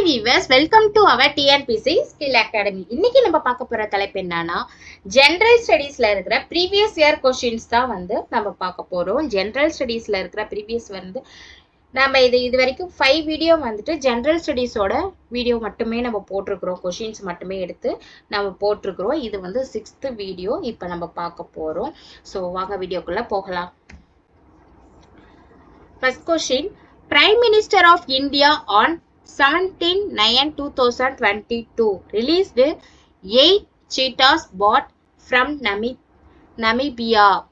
Hi viewers welcome to our TRPC skill academy இன்னைக்கு நம்ம பார்க்க போற தலைப்பு என்னன்னா ஜென்ரல் ஸ்டடீஸ்ல இருக்கிற ப்ரீவியஸ் இயர் கொஷின்ஸ் தான் வந்து நம்ம பார்க்க போறோம். ஜென்ரல் ஸ்டடீஸ்ல இருக்கிற ப்ரீவியஸ் வந்து நம்ம இது இது வரைக்கும் ஃபைவ் வீடியோ வந்துட்டு ஜென்ரல் ஸ்டடீஸோட வீடியோ மட்டுமே நம்ம போட்டிருக்கிறோம். கொஷின்ஸ் மட்டுமே எடுத்து நம்ம போட்டிருக்கிறோம். இது வந்து சிக்ஸ்த்து வீடியோ இப்போ நம்ம பார்க்க போறோம். ஸோ வாங்க வீடியோக்குள்ளே போகலாம். First question prime minister of India on Prime Minister of India on 17-9-2022 released eight cheetahs bought from Nami Namibia,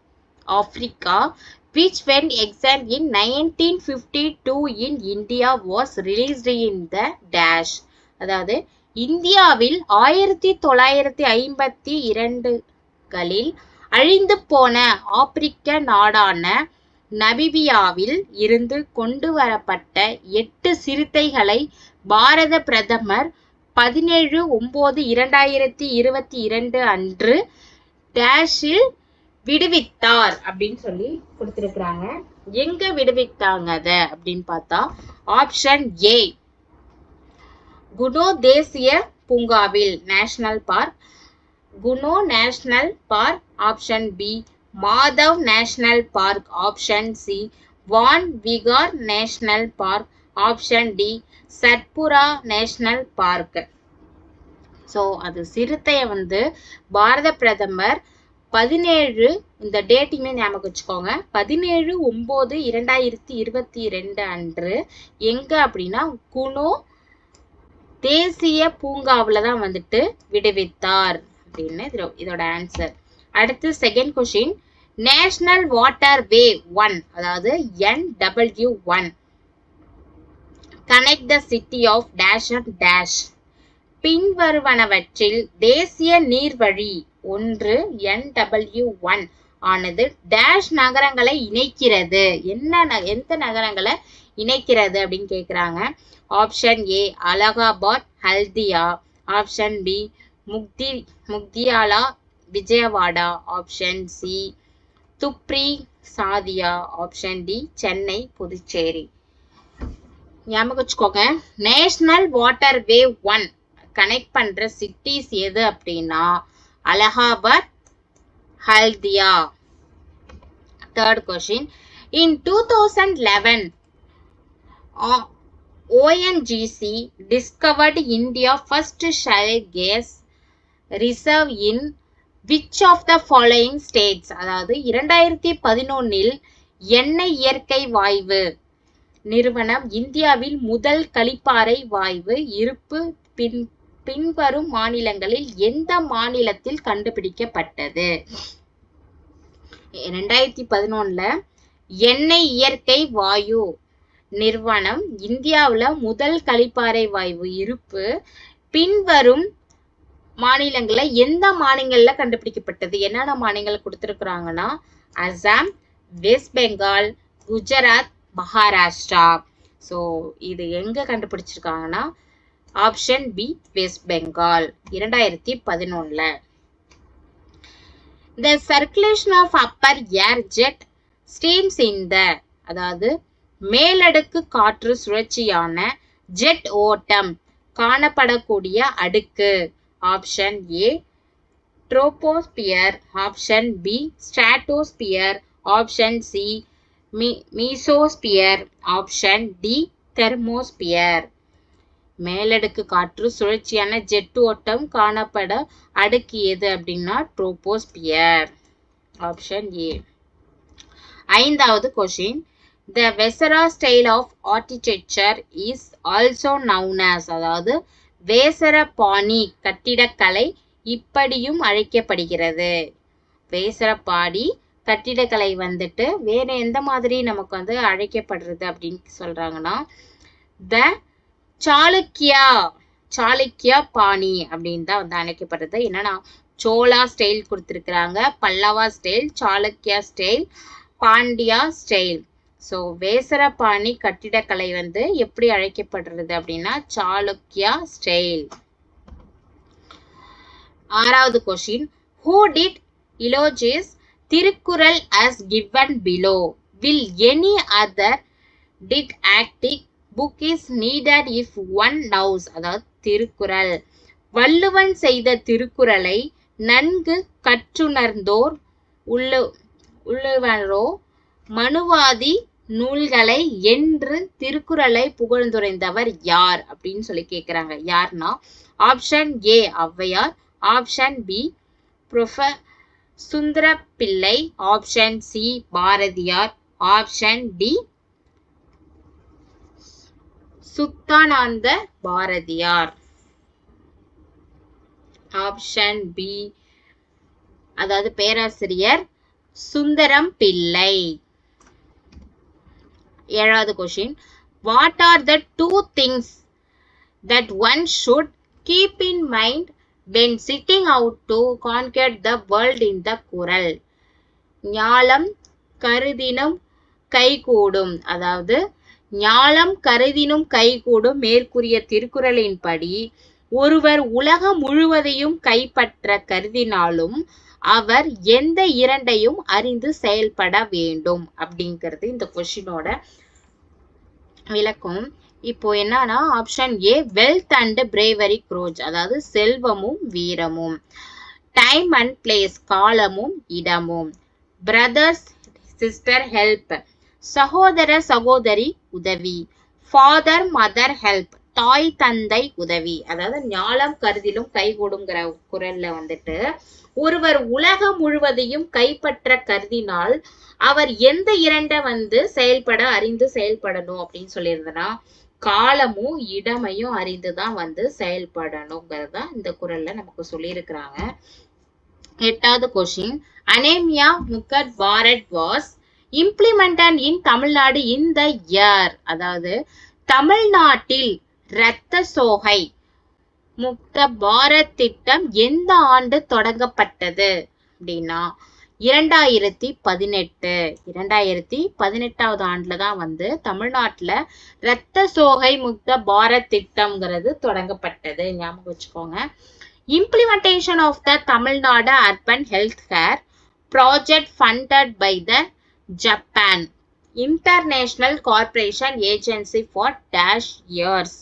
Africa, which when exiled in 1952 in India was released in the dash. அதாவது இந்தியாவில் ஆயிரத்தி தொள்ளாயிரத்தி ஐம்பத்தி இரண்டுகளில் அழிந்து போன ஆப்பிரிக்க நாடான நபிபியாவில் இருந்து கொண்டு வரப்பட்ட எட்டு சிறுத்தைகளை பாரத பிரதமர் பதினேழு ஒம்பது இரண்டாயிரத்தி இருபத்தி இரண்டு அன்று டேஷில் விடுவித்தார் அப்படின்னு சொல்லி கொடுத்திருக்கிறாங்க. எங்க விடுவித்தாங்க அத அப்படின்னு பார்த்தா ஆப்ஷன் ஏ குணோ தேசிய பூங்காவில் national park Kuno national park option B Madhav national park option C Van Vihar national park option D Satpura national park. So அது சிறுத்தையை வந்து பாரத பிரதமர் பதினேழு இந்த டேட்டுமே ஞாபகம் வச்சுக்கோங்க. பதினேழு ஒம்பது இரண்டாயிரத்தி இருபத்தி ரெண்டு அன்று எங்கே அப்படின்னா குனோ தேசிய பூங்காவில் தான் வந்துட்டு விடுவித்தார் அப்படின்னு இதோட ஆன்சர் அடுத்து second question national waterway one அதாவது NW one connect the city of dash and dash பின்வருவனவற்றில் தேசிய நீர்வழி ஒன்று என்டபிள்யூ ஒன் ஆனது டேஷ் நகரங்களை இணைக்கிறது. என்ன ந- எந்த நகரங்களை இணைக்கிறது அப்படின்னு கேட்குறாங்க option A Allahabad Haldia. Option B Mukti Muktyala Vijayawada. Option C Dhubri Sadiya option D Chennai Puducherry. ஞாபகம் வச்சுக்கோங்க. National waterway one connect பண்ற சிட்டிஸ் எது அப்படின்னா Allahabad Haldia. Third question in two thousand eleven ONGC discovered India first shale gas reserve in which of the following states அதாவது இரண்டாயிரத்தி பதினொன்னில் எண்ணெய் இயற்கை வாயு நிறுவனம் இந்தியாவில் முதல் கழிப்பாறை வாயு இருப்பு பின் பின்வரும் மாநிலங்களில் எந்த மாநிலத்தில் கண்டுபிடிக்கப்பட்டது? ரெண்டாயிரத்தி பதினொன்னுல எண்ணெய் இயற்கை வாயு நிறுவனம் இந்தியாவில் முதல் கழிப்பாறை வாயு இருப்பு பின்வரும் மாநிலங்களை எந்த மாநிலங்கள்ல கண்டுபிடிக்கப்பட்டது? என்னென்ன மாநிலங்கள் கொடுத்துருக்குறாங்கன்னா அசாம் வெஸ்ட் பெங்கால் குஜராத் மகாராஷ்டிரா. ஸோ இது எங்க கண்டுபிடிச்சிருக்காங்கன்னா ஆப்ஷன் பி வெஸ்ட் பெங்கால் இரண்டாயிரத்தி பதினொன்னுல. The circulation of upper air jet streams in the அதாவது மேலடுக்கு காற்று சுழற்சியான ஜெட் ஓட்டம் காணப்படக்கூடிய அடுக்கு. Option A troposphere option B stratosphere option C mesosphere option D thermosphere மேலடுக்கு காற்று சுழற்சியான ஜெட் ஓட்டம் காணப்பட அடுக்கியது அப்படின்னா ட்ரோபோஸ்பியர் ஆப்ஷன் ஏ ஐந்தாவது question the Vesara style of architecture is also known அதாவது வேசரபாணி கட்டிடக்கலை இப்படியும் அழைக்கப்படுகிறது. வேசரபாடி கட்டிடக்கலை வந்துட்டு வேற எந்த மாதிரி நமக்கு வந்து அழைக்கப்படுறது அப்படின்னு சொல்றாங்கன்னா த சாளுக்கியா சாளுக்கியா பாணி அப்படின்னு தான் வந்து அழைக்கப்படுறது. என்னன்னா சோலா ஸ்டைல் கொடுத்துருக்குறாங்க. Pallava style Chalukya style Pandya style so வேசரபாணி கட்டிடக்கலை வந்து எப்படி அழைக்கப்படுறது அப்படின்னா சாளுக்கியா ஸ்டைல். ஆறாவது question who did eulogise Thirukkural as given below will any other did ethic book is needed if one knows அதாவது திருக்குறள். வள்ளுவன் செய்த திருக்குறளை நன்கு கற்றுணர்ந்தோர் உள்ளு உள்ளுவரோ மனுவாதி நூல்களை என்று திருக்குறளை புகழ்ந்துரைந்தவர் யார் அப்படின்னு சொல்லி கேட்குறாங்க யார்னா option A Avvaiyar option B prof Sundara Pillai option C Bharathiyar option D Suddhananda Bharathiyar. Option B அதாவது பேராசிரியர் சுந்தரம் பிள்ளை ஏழாவது question what are the two things that one should keep in mind when sitting out to conquer the world in the Kural ஞாலம் கருதினும் கைகூடும். அதாவது ஞாலம் கருதினும் கைகூடும் மேற்கூறிய திருக்குறளின்படி ஒருவர் உலகம் முழுவதையும் கைப்பற்ற கருதினாலும் அவர் எந்த இரண்டையும் அறிந்து செயல்பட வேண்டும் அப்படிங்கிறது இந்த கொஷினோட விளக்கம். இப்போ என்னன்னா option A wealth and bravery courage அதாவது செல்வமும் வீரமும். டைம் அண்ட் பிளேஸ் காலமும் இடமும். பிரதர்ஸ் சிஸ்டர் ஹெல்ப் சகோதர சகோதரி உதவி. ஃபாதர் மதர் ஹெல்ப் தாய் தந்தை உதவி. அதாவது ஞாலம் கருதிலும் கைகூடுங்கிற குரல்ல வந்துட்டு ஒருவர் உலகம் முழுவதையும் கைப்பற்ற கருதினால் அவர் எந்த இரண்ட வந்து செயல்பட அறிந்து செயல்படணும் அப்படின்னு சொல்லியிருந்தனா காலமும் இடமையும் அறிந்துதான் வந்து செயல்படணுங்கிறது தான் இந்த குரல்ல நமக்கு சொல்லியிருக்கிறாங்க. எட்டாவது question anaemia Mukt Bharat was implemented in Tamil Nadu in the year அதாவது தமிழ்நாட்டில் இரத்த சோகை முக்த பாரத் திட்டம் எந்த ஆண்டு தொடங்கப்பட்டது அப்படின்னா இரண்டாயிரத்தி பதினெட்டு. இரண்டாயிரத்தி பதினெட்டாவது ஆண்டுல தான் வந்து தமிழ்நாட்டுல இரத்த சோகை முக்த பாரத் திட்டம்ங்கிறது தொடங்கப்பட்டது. ஞாபகம் வச்சுக்கோங்க. Implementation of the Tamil Nadu urban health care project funded by the Japan international corporation agency for dash years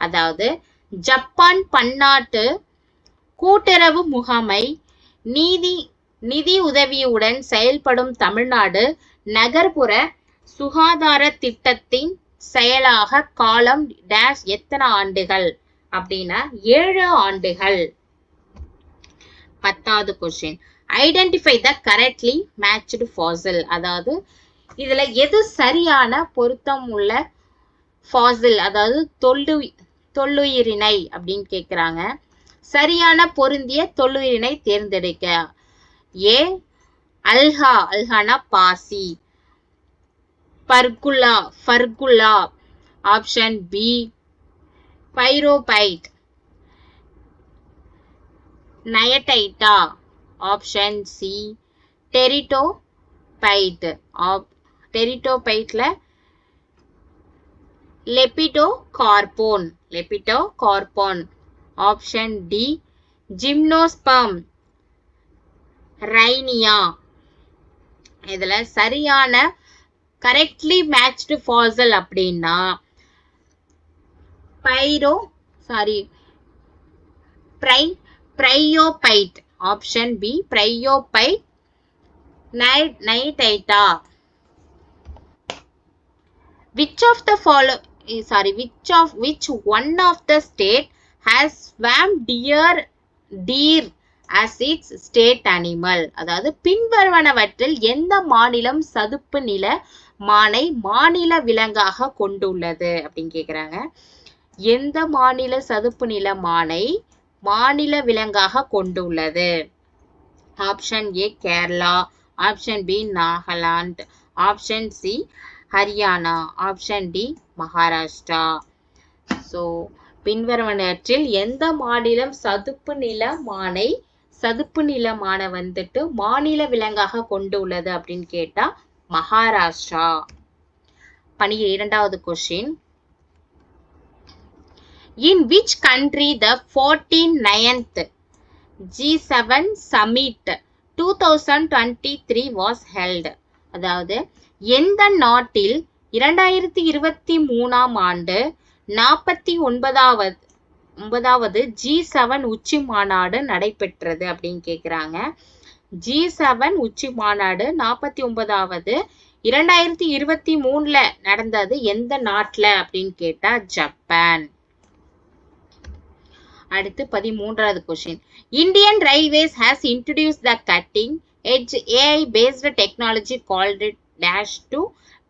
அதாவது ஜப்பான் பன்னாட்டு கூட்டுறவு முகமை நீதி நிதி உதவியுடன் செயல்படும் தமிழ்நாடு நகர்ப்புற சுகாதார திட்டத்தின் செயலாக காலம் டேஷ் எத்தனை ஆண்டுகள் அப்படின்னா ஏழு ஆண்டுகள். பத்தாவது question identify the correctly matched fossil அதாவது இதுல எது சரியான பொருத்தம் உள்ள ஃபாசில் அதாவது தொல்லு தொல்லுயிரினை அப்படின்னு கேட்குறாங்க சரியான பொருந்திய தொல்லுயிரினை தேர்ந்தெடுக்க. ஏ அல்ஹா அல்ஹானா பாசி. பர்குலா ஃபர்குலா. Option B pyrophyte. Naiadita. Option C pteridophyte app டெரிட்டோபைட்டில் Lepidocarpon Lepidocarpon option D gymnosperm Rhynia இதுல சரியான கரெக்ட்லி மேட்ச்டு ஃபாசல் அப்படின்னா pyro sorry bry bryophyte option B bryophyte night Naiadita which of the follow sorry which of which one of the state has swam deer deer as its state animal? அதாவது பின்வருவனவற்றில் எந்த மாநிலம் சதுப்பு நில மானை மாநில விலங்காக கொண்டுள்ளது அப்படின்னு கேக்குறாங்க. எந்த மாநில சதுப்பு நில மானை மாநில விலங்காக கொண்டுள்ளது? Option A Kerala. Option B Nagaland. Option C Haryana option D Maharashtra. So பின்வருவனற்றில் எந்த மாநிலம் சதுப்பு நில மானை சதுப்பு நில மானை வந்துட்டு மாநில விலங்காக கொண்டுள்ளது அப்படின்னு கேட்டா மகாராஷ்டிரா. பணிய இரண்டாவது question in which country the fourteen ninth G seven summit two thousand twenty three was held அதாவது எந்த நாட்டில் இரண்டாயிரத்தி இருபத்தி மூணாம் ஆண்டு நாற்பத்தி ஒன்பதாவது ஒன்பதாவது ஜி செவன் உச்சி மாநாடு நடைபெற்றது அப்படின்னு கேட்குறாங்க ஜி செவன் உச்சி மாநாடு நாற்பத்தி ஒன்பதாவது இரண்டாயிரத்தி இருபத்தி மூணுல நடந்தது எந்த நாட்டில் அப்படின்னு கேட்டா ஜப்பான். அடுத்து பதிமூன்றாவது question Indian railways has introduce the cutting edge AI based technology called dash to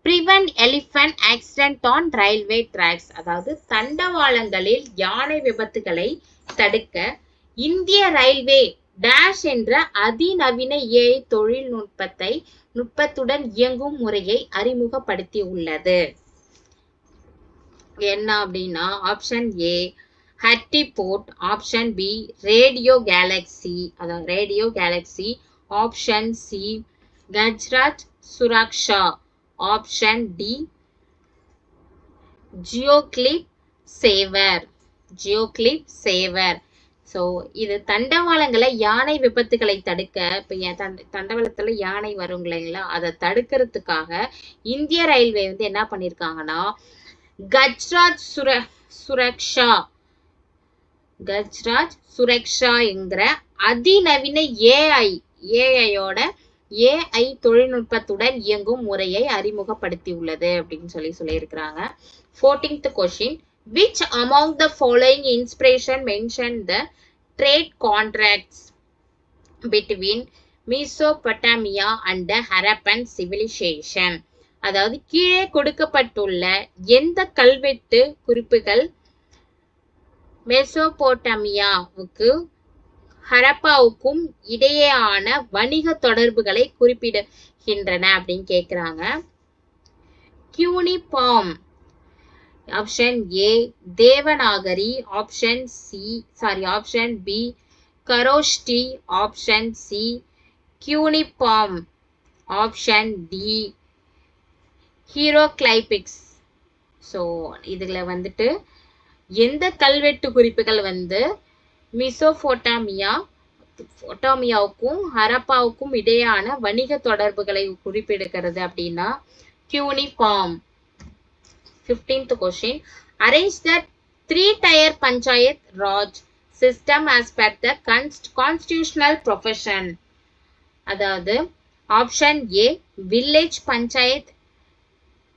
prevent elephant accident on railway tracks அதாவது தண்டவாளங்களில் யானை விபத்துகளை தடுக்க இந்திய ரயில்வே டேஷ் என்ற அதிநவீன ஏஐ தொழில்நுட்பத்தை நுட்பத்துடன் இயங்கும் முறையை அறிமுகப்படுத்தி உள்ளது என்ன அப்படின்னா option A ஹட்டி board option B radio galaxy அதாவது radio galaxy option C Gajraj Suraksha. Option D. ஜியோக்ளிப் சேவர். ஜியோக்ளிப் சேவர். ஸோ இது தண்டவாளங்களை யானை விபத்துகளை தடுக்க இப்போ தண்ட தண்டவாளத்தில் யானை வரும் இல்லைங்களா? அதை தடுக்கிறதுக்காக இந்திய ரயில்வே வந்து என்ன பண்ணியிருக்காங்கன்னா கஜ்ராஜ் சுர சுரக்ஷா கஜ்ராஜ் சுரக்ஷா என்கிற அதிநவீன ஏஐ ஏஐயோட ஏஐ தொழில்நுட்பத்துடன் இயங்கும் முறையை அறிமுகப்படுத்தியுள்ளது அப்படின்னு சொல்லி சொல்லியிருக்கிறாங்க fourteenth question which among the following inspiration mention the trade contracts between Mesopotamia and Harappan civilisation அதாவது கீழே கொடுக்கப்பட்டுள்ள எந்த கல்வெட்டு குறிப்புகள் மெசோபோட்டாமியாவுக்கு ஹரப்பாவுக்கும் இடையேயான வணிக தொடர்புகளை குறிப்பிடுகின்றன அப்படின்னு கேட்குறாங்க cuneiform option A Devanagari option C sorry option B Kharosthi option C cuneiform option D hieroglyphics so இதில் வந்துட்டு எந்த கல்வெட்டு குறிப்புகள் வந்து மிசோபோட்டாமியா போட்டாமியாவுக்கும் ஹரப்பாவுக்கும் இடையான வணிக தொடர்புகளை குறிப்பிடுகிறது அப்படின்னா cuneiform 15th question. Arrange the three tier panchayat raj. System as per the const- constitutional அதாவது option A village panchayat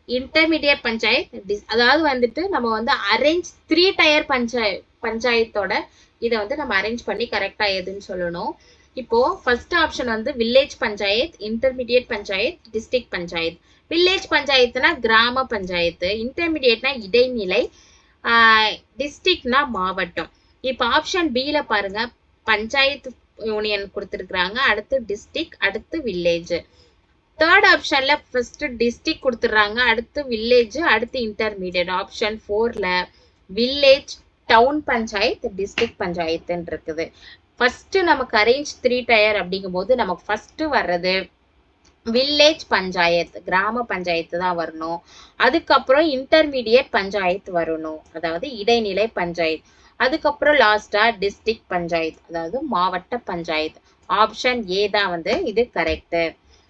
intermediate panchayat அதாவது வந்துட்டு நம்ம வந்து அரேஞ்ச் த்ரீ டயர் பஞ்சாய பஞ்சாயத்தோட இதை வந்து நம்ம அரேஞ்ச் பண்ணி கரெக்டாக எதுன்னு சொல்லணும். இப்போ ஃபர்ஸ்ட் ஆப்ஷன் வந்து village panchayat intermediate panchayat district panchayat village பஞ்சாயத்துனா கிராம பஞ்சாயத்து இன்டர்மீடியட்னா இடைநிலை டிஸ்ட்ரிக்ட்னா மாவட்டம். இப்போ ஆப்ஷன் பியில் பாருங்க பஞ்சாயத்து யூனியன் கொடுத்துருக்குறாங்க அடுத்து டிஸ்ட்ரிக்ட் அடுத்து வில்லேஜ் தேர்ட் ஆப்ஷன்ல ஃபர்ஸ்ட் டிஸ்ட்ரிக்ட் கொடுத்துட்றாங்க அடுத்து வில்லேஜ் அடுத்து இன்டர்மீடியட் ஆப்ஷன் ஃபோர்ல வில்லேஜ் டவுன் பஞ்சாயத்து டிஸ்ட்ரிக்ட் பஞ்சாயத்துன்னு இருக்குது. ஃபர்ஸ்ட் நமக்கு அரேஞ்ச் த்ரீ டயர் அப்படிங்கும்போது நமக்கு ஃபஸ்ட்டு வர்றது வில்லேஜ் பஞ்சாயத்து கிராம பஞ்சாயத்து தான் வரணும். அதுக்கப்புறம் இன்டர்மீடியட் பஞ்சாயத்து வரணும். அதாவது இடைநிலை பஞ்சாயத்து. அதுக்கப்புறம் லாஸ்டா டிஸ்ட்ரிக்ட் பஞ்சாயத்து அதாவது மாவட்ட பஞ்சாயத்து. ஆப்ஷன் ஏ தான் வந்து இது கரெக்டு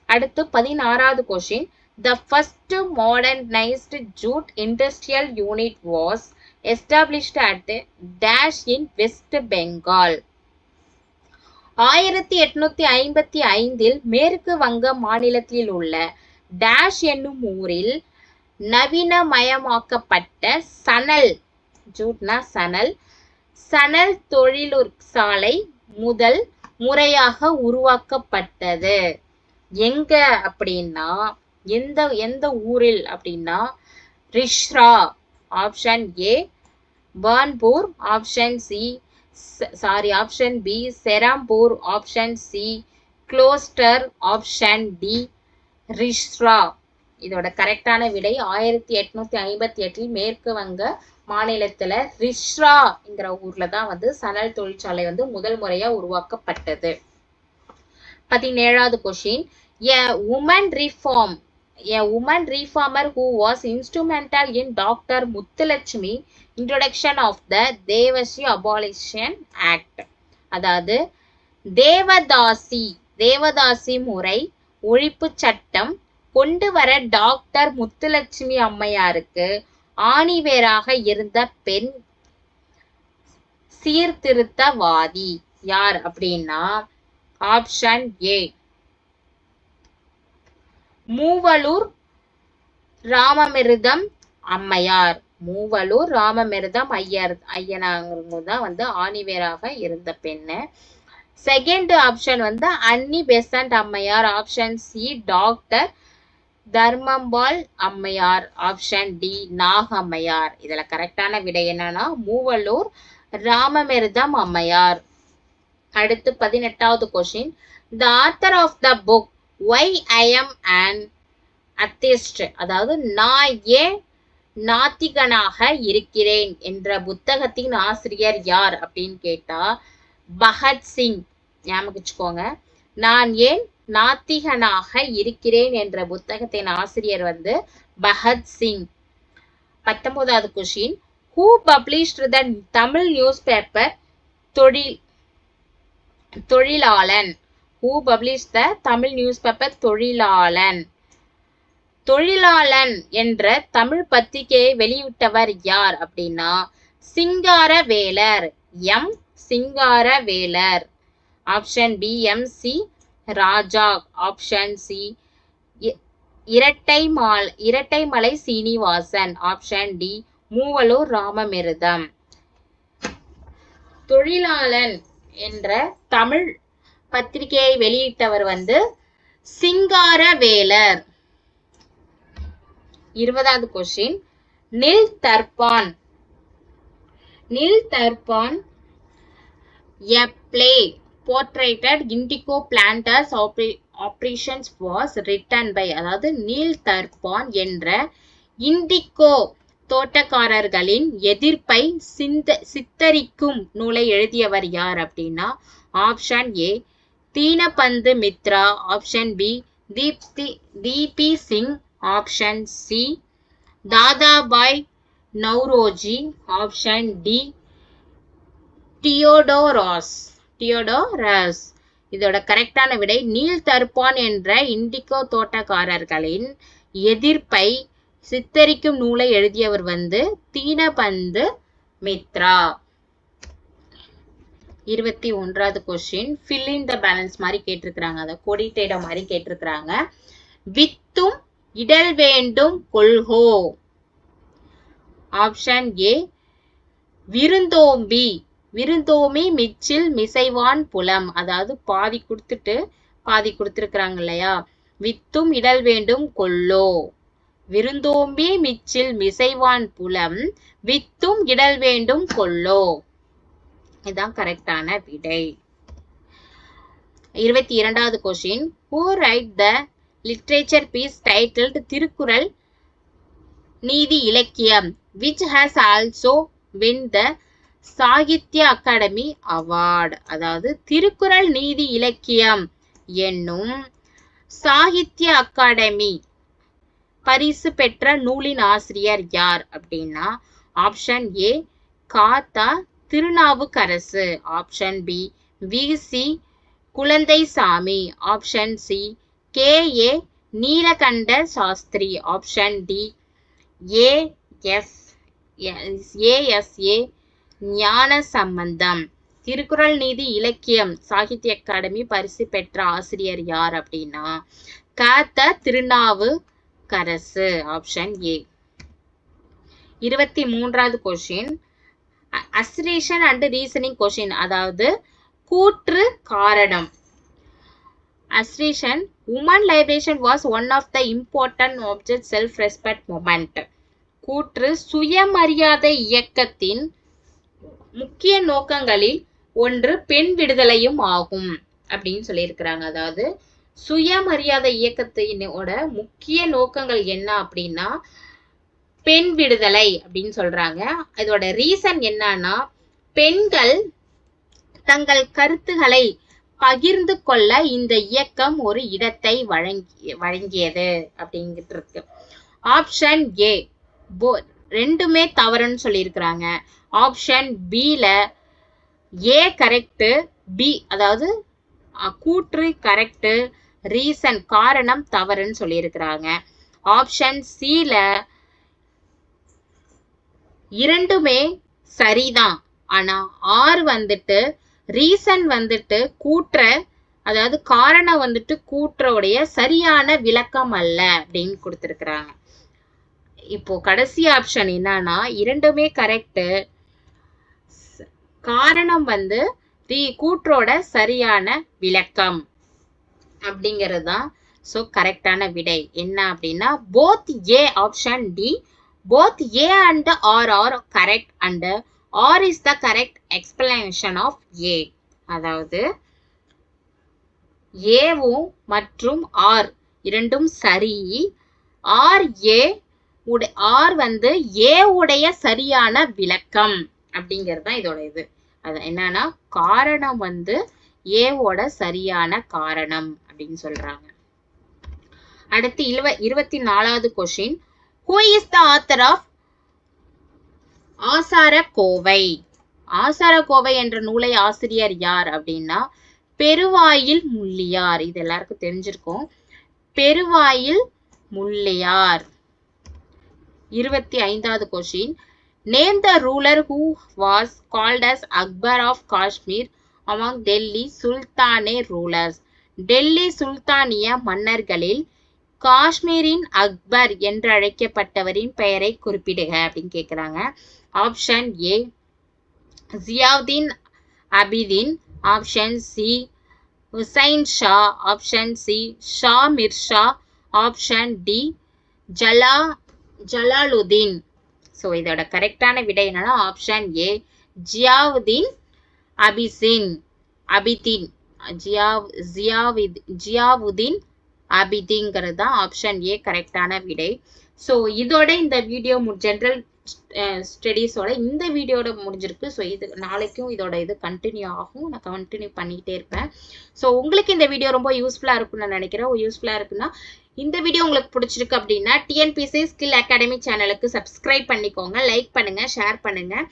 அடுத்து பதினாறாவது question the first modernised jute industrial unit was established at dash in West Bengal ஆயிரத்தி எட்நூத்தி ஐம்பத்தி ஐந்தில் மேற்கு வங்க மாநிலத்தில் உள்ள டேஷ் என்னும் ஊரில் நவீனமயமாக்கப்பட்ட சணல் ஜூட்னா சணல் சணல் தொழிற்சாலை முதல் முறையாக உருவாக்கப்பட்டது. எங்க அப்படின்னா எந்த எந்த ஊரில் அப்படின்னா Rishra option A Banpur option C sorry option B Serampore option C Gloster option D Rishra இதோட கரெக்டான விடை ஆயிரத்தி எட்நூத்தி ஐம்பத்தி எட்டில் மேற்கு வங்க மாநிலத்துல ரிஷ்ராங்கிற ஊர்ல தான் வந்து சணல் தொழிற்சாலை வந்து முதல் முறையா உருவாக்கப்பட்டது. பதினேழாவது question a woman reform a woman reformer who was instrumental in doctor Muthulakshmi introduction of the Devasri abolition act அதாவது தேவதாசி தேவதாசி முறை ஒழிப்பு சட்டம் கொண்டு வர டாக்டர் முத்துலட்சுமி அம்மையாருக்கு ஆணிவேராக இருந்த பெண் சீர்திருத்தவாதி. யார் அப்படின்னா ஆப்ஷன் ஏ மூவலூர் ராமமிருதம் அம்மையார். மூவலூர் ராமமிருதம் ஐயர் ஐயனாங்க தான் வந்து ஆணிவேராக இருந்த பெண்ணு. செகண்ட் ஆப்ஷன் வந்து அன்னி பெசன்ட் அம்மையார். ஆப்ஷன் சி டாக்டர் தர்மம்பால் அம்மையார். Option D Nagammaiyar. இதுல கரெக்டான விடை என்னன்னா மூவலூர் ராமமிருதம் அம்மையார். அடுத்து பதினெட்டாவது question the author of the book why I am an atheist அதாவது நான் ஏன் நாத்திகனாக இருக்கிறேன் என்ற புத்தகத்தின் ஆசிரியர் யார் அப்படின்னு கேட்டா பகத்சிங் ஞாபகம் வச்சுக்கோங்க நான் ஏன் நாத்திகனாக இருக்கிறேன் என்ற புத்தகத்தின் ஆசிரியர் வந்து பகத்சிங் பத்தொன்பதாவது question who published the Tamil news paper தொழில் Thozhilalan? Who publish the Tamil news paper Thozhilalan. Thozhilalan என்ற தமிழ் பத்திரிகையை வெளியிட்டவர் யார் அப்படின்னா Singaravelar M. Singaravelar. Option B M C Raja. Option C Rettai mall Rettaimalai Srinivasan. Option D Moovalur Ramamirtham. Thozhilalan என்ற தமிழ் பத்திரிகையை வெளியிட்டவர் வந்து சிங்காரவேலர். இருபதாவது question Nil Darpan. Nil Darpan a play portrayed indigo planters operations was written by அதாவது நீல் தர்பான் என்ற இண்டிகோ தோட்டக்காரர்களின் எதிர்ப்பை சிந்த சித்தரிக்கும் நூலை எழுதியவர் யார் அப்படின்னா option A Dinabandhu Mitra option B Deepti Deepi Singh option C Dadabhai Naoroji option D Diodorus Diodorus இதோட கரெக்டான விடை நீல் தர்பான் என்ற இண்டிகோ தோட்டக்காரர்களின் எதிர்ப்பை சித்தரிக்கும் நூலை எழுதியவர் வந்து தீனபந்து மித்ரா. இருபத்தி ஒன்றாவது question fill in the balance மாதிரி கேட்டிருக்கிறாங்க. அதை கொடிட்டேட மாதிரி கேட்டிருக்கிறாங்க. வித்தும் இடல் வேண்டும் கொள்கோ. Option A விருந்தோம்பி. விருந்தோமி மிச்சில் மிசைவான் புலம். அதாவது பாதி கொடுத்துட்டு பாதி கொடுத்துருக்குறாங்க இல்லையா? வித்தும் இடல் வேண்டும் கொள்ளோ. விருந்தோம்பி மிச்சில் மிசைவான் புலம். வித்தும் இடல் வேண்டும் கொள்ளோ. இதுதான் கரெக்டான விடை. இருபத்தி இரண்டாவது question who write the literature piece titled Thirukkural Neethi Ilakkiyam which has also win the Sahitya Akademi award அதாவது திருக்குறள் நீதி இலக்கியம் என்னும் சாகித்ய அகாடமி பரிசு பெற்ற நூலின் ஆசிரியர் யார் அப்படின்னா option A Katha Thirunavukkarasu option B V C Kulandaisamy option C K A Nilakanta Sastri option D A S A S A Gnana Sambandam Thirukkural நீதி இலக்கியம் சாகித்ய அகாடமி பரிசு பெற்ற ஆசிரியர் யார் அப்படின்னா காத்த திருநாவுக்கரசு ஆப்ஷன் ஏ இருபத்தி மூன்றாவது question assertion and reasoning question அதாவது கூற்று காரணம். Assertion woman liberation was one of the important object self respect movement கூற்று சுயமரியாதை இயக்கத்தின் முக்கிய நோக்கங்களில் ஒன்று பெண் விடுதலையும் ஆகும் அப்படின்னு சொல்லியிருக்கிறாங்க. அதாவது சுயமரியாதை இயக்கத்தினோட முக்கிய நோக்கங்கள் என்ன அப்படின்னா பெண் விடுதலை அப்படின்னு சொல்றாங்க. இதோட ரீசன் என்னன்னா பெண்கள் தங்கள் கருத்துகளை பகிர்ந்து கொள்ள இந்த இயக்கம் ஒரு இடத்தை வழங்கி வழங்கியது அப்படிங்கிட்டு இருக்கு. ஆப்ஷன் ஏ ரெண்டுமே தவறுன்னு சொல்லியிருக்கிறாங்க. ஆப்ஷன் பில ஏ கரெக்டு பி அதாவது கூற்று கரெக்டு ரீசன் காரணம் தவறுன்னு சொல்லியிருக்கிறாங்க. ஆப்ஷன் சில இரண்டுமே சரிதான். ஆனா ஆர் வந்துட்டு ரீசன் வந்துட்டு கூற்ற அதாவது காரணம் வந்துட்டு கூற்றோடைய சரியான விளக்கம் அல்ல அப்படின்னு கொடுத்துருக்குறாங்க. இப்போ கடைசி ஆப்ஷன் என்னன்னா இரண்டுமே கரெக்ட் காரணம் வந்து தி கூற்றோட சரியான விளக்கம் அப்படிங்கிறது தான் ஸோ கரெக்டான விடை. என்ன அப்படின்னா both A option D both A and R are correct and R is the correct explanation of A அதாவது ஏவும் மற்றும் ஆர் இரண்டும் சரி. ஆர் ஏ ஆர் வந்து ஏ உடைய சரியான விளக்கம் அப்படிங்கிறது தான் இதோட இது. அது என்னன்னா காரணம் வந்து ஏவோட சரியான காரணம் அப்படின்னு சொல்றாங்க. அடுத்து இருவ இருபத்தி நாலாவது question who is the author of Acharakkovai ஆசார கோவை என்ற நூலை ஆசிரியர் யார் அப்படின்னா பெருவாயில் முள்ளியார். இது எல்லாருக்கும் தெரிஞ்சிருக்கும். பெருவாயில் முள்ளியார். இருபத்தி ஐந்தாவது question name the ruler who was called as Akbar of Kashmir among Delhi சுல்தானே rulers Delhi சுல்தானிய மன்னர்களில் காஷ்மீரின் அக்பர் என்று அழைக்கப்பட்டவரின் பெயரை குறிப்பிடுக அப்படின்னு கேட்குறாங்க option A Ziauddin Abidin. Option C Hussain Shah option C Shah Mirza option D Jala Jalaluddin so இதோட கரெக்டான விடை என்னன்னா ஆப்ஷன் ஏ ஜியாவுதீன் அபிசின் அபிதீன். ஜியாவ் ஜியாவித் ஜியாவுதீன் அபிதிங்கிறது தான் ஆப்ஷன் ஏ கரெக்டான விடை. ஸோ இதோட இந்த வீடியோ ஜென்ரல் ஸ்டடீஸோட இந்த வீடியோட முடிஞ்சிருக்கு. ஸோ இது நாளைக்கும் இதோட இது கண்டினியூ ஆகும். நான் கண்டினியூ பண்ணிக்கிட்டே இருப்பேன். ஸோ உங்களுக்கு இந்த வீடியோ ரொம்ப யூஸ்ஃபுல்லாக இருக்கும்னு நான் நினைக்கிறேன். யூஸ்ஃபுல்லாக இருக்குன்னா இந்த வீடியோ உங்களுக்கு பிடிச்சிருக்கு அப்படின்னா டிஎன்பிசி ஸ்கில் அகாடமி சேனலுக்கு சப்ஸ்கிரைப் பண்ணிக்கோங்க. லைக் பண்ணுங்கள் ஷேர் பண்ணுங்கள்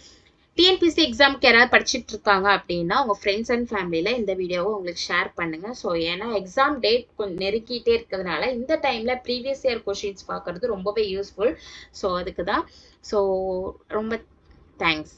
டிஎன்பிசி எக்ஸாமுக்கு யாராவது படிச்சுட்டு இருக்காங்க அப்படின்னா உங்கள் ஃப்ரெண்ட்ஸ் அண்ட் ஃபேமிலியில இந்த வீடியோவை உங்களுக்கு ஷேர் பண்ணுங்கள் ஸோ ஏன்னா எக்ஸாம் டேட் கொஞ்சம் நெருக்கிட்டே இருக்கிறதுனால இந்த டைமில் ப்ரீவியஸ் இயர் கொஷின்ஸ் பார்க்கறது ரொம்பவே யூஸ்ஃபுல் ஸோ அதுக்கு தான் ஸோ ரொம்ப தேங்க்ஸ்